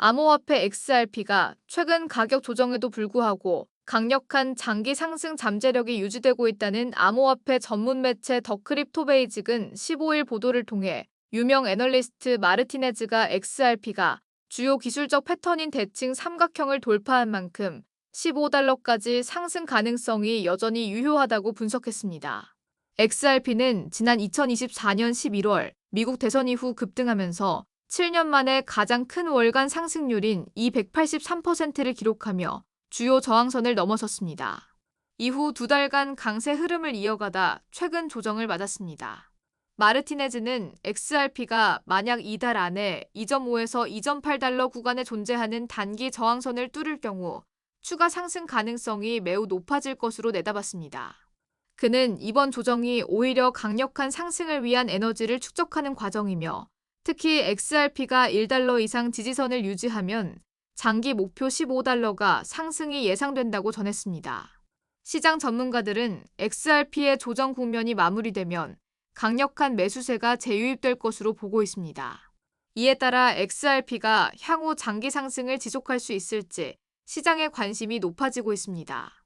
암호화폐 XRP가 최근 가격 조정에도 불구하고 강력한 장기 상승 잠재력이 유지되고 있다는 암호화폐 전문 매체 더 크립토베이 직은 15일 보도를 통해 유명 애널리스트 마르티네즈가 XRP가 주요 기술적 패턴인 대칭 삼각형을 돌파한 만큼 15달러까지 상승 가능성이 여전히 유효하다고 분석했습니다. XRP는 지난 2024년 11월 미국 대선 이후 급등하면서 7년 만에 가장 큰 월간 상승률인 283%를 기록하며 주요 저항선을 넘어섰습니다. 이후 두 달간 강세 흐름을 이어가다 최근 조정을 맞았습니다. 마르티네즈는 XRP가 만약 이달 안에 2.5에서 2.8달러 구간에 존재하는 단기 저항선을 뚫을 경우 추가 상승 가능성이 매우 높아질 것으로 내다봤습니다. 그는 이번 조정이 오히려 강력한 상승을 위한 에너지를 축적하는 과정이며 특히 XRP가 1달러 이상 지지선을 유지하면 장기 목표 15달러가 상승이 예상된다고 전했습니다. 시장 전문가들은 XRP의 조정 국면이 마무리되면 강력한 매수세가 재유입될 것으로 보고 있습니다. 이에 따라 XRP가 향후 장기 상승을 지속할 수 있을지 시장의 관심이 높아지고 있습니다.